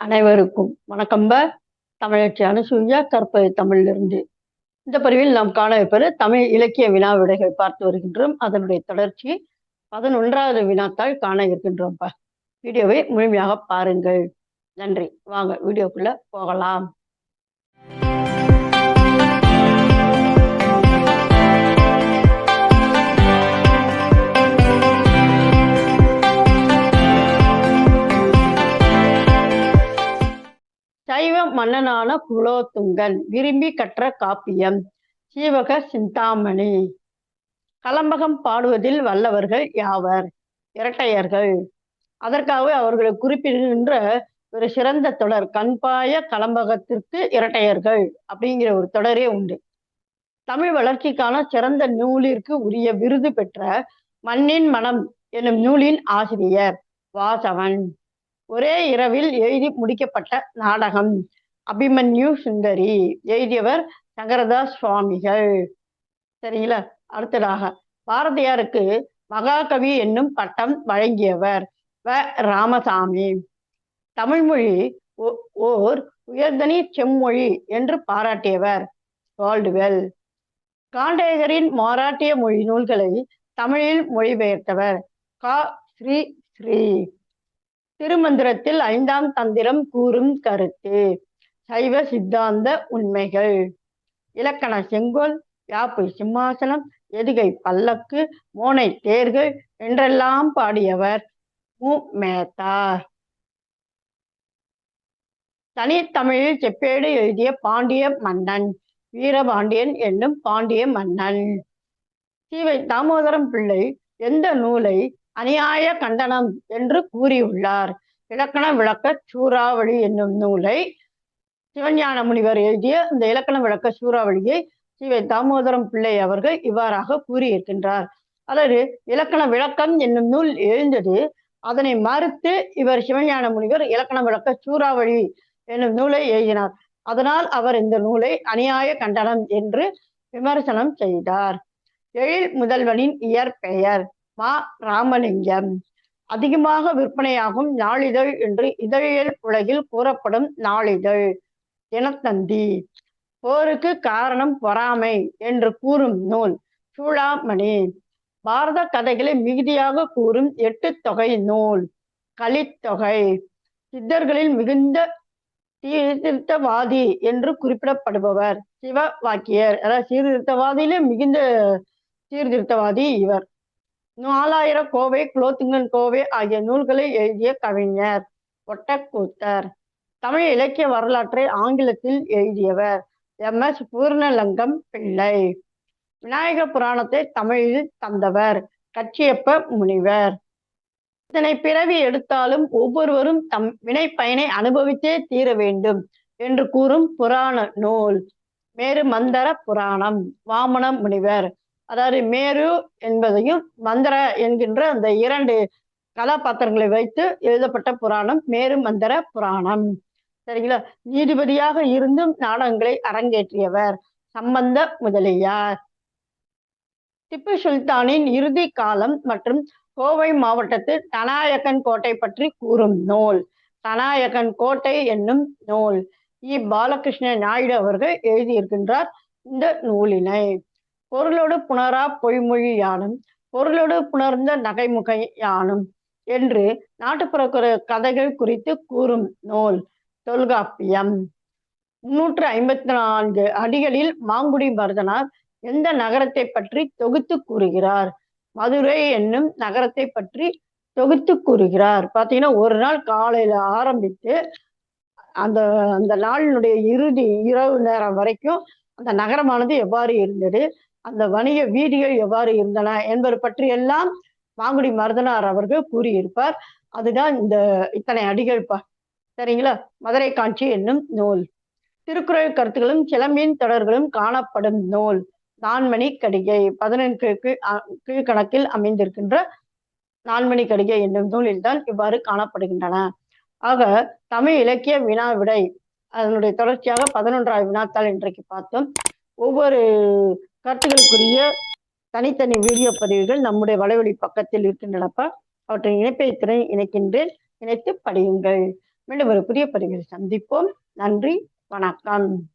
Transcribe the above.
அனைவருக்கும் வணக்கம்ப தமிழச்சி அனுசூயா கற்பது தமிழிலிருந்து. இந்த பதிவில் நாம் காண இருப்பது தமிழ் இலக்கிய வினா விடைகள் பார்த்து வருகின்றோம். அதனுடைய தொடர்ச்சி பதினொன்றாவது வினாத்தாள் காண இருக்கின்றோம்ப்பா வீடியோவை முழுமையாக பாருங்கள். நன்றி. வாங்க வீடியோக்குள்ள போகலாம். சைவ மன்னனான குலோத்துங்கன் விரும்பி கற்ற காப்பியம். சீவக சிந்தாமணி. கலம்பகம் பாடுவதில் வல்லவர்கள் யாவர்? இரட்டையர்கள். அதற்காகவே அவர்களை குறிப்பிடுகின்ற ஒரு சிறந்த தொடர் கண்பாய கலம்பகத்திற்கு இரட்டையர்கள் அப்படிங்கிற ஒரு தொடரே உண்டு. தமிழ் வளர்ச்சிக்கான சிறந்த நூலிற்கு உரிய விருது பெற்ற மண்ணின் மனம் எனும் நூலின் ஆசிரியர் வாசவன். ஒரே இரவில் எழுதி முடிக்கப்பட்ட நாடகம். அபிமன்யு சுந்தரி எழுதியவர் சங்கரதாஸ் சுவாமிகள். சரிங்களா? அடுத்ததாக பாரதியாருக்கு மகாகவி என்னும் பட்டம் வழங்கியவர் வ. ராமசாமி. தமிழ்மொழி ஓர் உயர்தனி செம்மொழி என்று பாராட்டியவர் வால்டுவெல் காண்டேகரின் மாராட்டிய மொழி நூல்களை தமிழில் மொழிபெயர்த்தவர் கா. ஸ்ரீ ஸ்ரீ. திருமந்திரத்தில் ஐந்தாம் தந்திரம் கூறும் கருத்து. சைவ சித்தாந்த உண்மைகள். இலக்கண செங்கோல் யாப்பு சிம்மாசனம் எதுகை பல்லக்கு மோனை தேர்கள் என்றெல்லாம் பாடியவர் மு. மேத்தா. தனித்தமிழில் செப்பேடு எழுதிய பாண்டிய மன்னன் வீரபாண்டியன் என்னும் பாண்டிய மன்னன். சீவை தாமோதரம் பிள்ளை எந்த நூலை அநியாய கண்டனம் என்று கூறியுள்ளார். இலக்கண விளக்க சூறாவளி என்னும் நூலை சிவஞான முனிவர் எழுதிய இந்த இலக்கண விளக்க சூறாவளியை சிவை தாமோதரம் பிள்ளை அவர்கள் இவ்வாறாக கூறியிருக்கின்றார். அதாவது இலக்கண விளக்கம் என்னும் நூல் எழுந்தது அதனை மறுத்து இவர் சிவஞான முனிவர் இலக்கண விளக்க சூறாவளி என்னும் நூலை எழுதினார். அதனால் அவர் இந்த நூலை அநியாய கண்டனம் என்று விமர்சனம் செய்தார். எழில் முதல்வனின் இயற்பெயர். மா ராமலிங்கம். அதிகமாக விற்பனையாகும் நாளிதழ் என்று இதழியல் உலகில் கூறப்படும் நாளிதழ். தினத்தந்தி. போருக்கு காரணம் பொறாமை என்று கூறும் நூல் சூளாமணி. பாரத கதைகளை மிகுதியாக கூறும் எட்டு தொகை நூல் கலித்தொகை சித்தர்களில் மிகுந்த சீர்திருத்தவாதி என்று குறிப்பிடப்படுபவர். சிவ வாக்கியர். அதாவது சீர்திருத்தவாதியிலே மிகுந்த சீர்திருத்தவாதி இவர். நாலாயிரம் கோவை குலோத்துங்கன் கோவை ஆகிய நூல்களை எழுதிய கவிஞர் ஒட்டக்கூத்தர் தமிழ் இலக்கிய வரலாற்றை ஆங்கிலத்தில் எழுதியவர் எம். எஸ். பூர்ணலங்கம் பிள்ளை. விநாயக புராணத்தை தமிழில் தந்தவர் கச்சியப்ப முனிவர். இதனை பிறவி எடுத்தாலும் ஒவ்வொருவரும் தம் வினை பயனை அனுபவித்தே தீர வேண்டும் என்று கூறும் புராண நூல் மேரு மந்தர புராணம் வாமன முனிவர். அதாவது மேரு என்பதையும் மந்திர என்கின்ற அந்த இரண்டு கதாபாத்திரங்களை வைத்து எழுதப்பட்ட புராணம் மேரு மந்திர புராணம். சரிங்களா? நீதிபதியாக இருந்தும் நாடகங்களை அரங்கேற்றியவர் சம்பந்த முதலியார். திப்பு சுல்தானின் இறுதி காலம் மற்றும் கோவை மாவட்டத்து தனாயக்கன் கோட்டை பற்றி கூறும் நூல். தனாயக்கன் கோட்டை என்னும் நூல். இ. பாலகிருஷ்ண நாயுடு அவர்கள் எழுதியிருக்கின்றார் இந்த நூலினை. பொருளோடு புணரா பொய்மொழி யானும் பொருளோடு புணர்ந்த நகைமுகை யானும் என்று நாட்டுப்புற கதைகள் குறித்து கூறும் நூல் தொல்காப்பியம். முன்னூற்று ஐம்பத்தி நான்கு அடிகளில் மாங்குடி மருதனார் எந்த நகரத்தை பற்றி தொகுத்து கூறுகிறார்? மதுரை என்னும் நகரத்தை பற்றி தொகுத்து கூறுகிறார். பார்த்தீங்கன்னா ஒரு நாள் காலையில ஆரம்பித்து அந்த அந்த நாளினுடைய இறுதி இரவு நேரம் வரைக்கும் அந்த நகரமானது எவ்வாறு இருந்தது? அந்த வணிக வீதிகள் எவ்வாறு இருந்தன என்பது பற்றி எல்லாம் மாங்குடி மருதனார் அவர்கள் கூறியிருப்பார். அதுதான் இந்த இத்தனை அடிகள் பா சரிங்களா? மதுரை காட்சி என்னும் நூல். திருக்குறள் கருத்துகளும் சிலம்பின் தொடர்களும் காணப்படும் நூல். நான்மணி கடிகை. பதினெண்டு கீழ்கணக்கில் அமைந்திருக்கின்ற நான்மணி கடிகை என்னும் நூலில் தான் இவ்வாறு காணப்படுகின்றன. ஆக தமிழ் இலக்கிய வினா விடை. அதனுடைய தொடர்ச்சியாக பதினொன்றாவது வினாத்தாள் இன்றைக்கு பார்த்தோம். ஒவ்வொரு கருத்துக்களுக்குரிய தனித்தனி வீடியோ பதிவுகள் நம்முடைய வலைவழி பக்கத்தில் இருக்கின்றனப்பா. அவற்றின் இணைப்பை திறன் இணைக்கின்றேன். இணைத்து படியுங்கள். மீண்டும் ஒரு புதிய பதிவில் சந்திப்போம். நன்றி. வணக்கம்.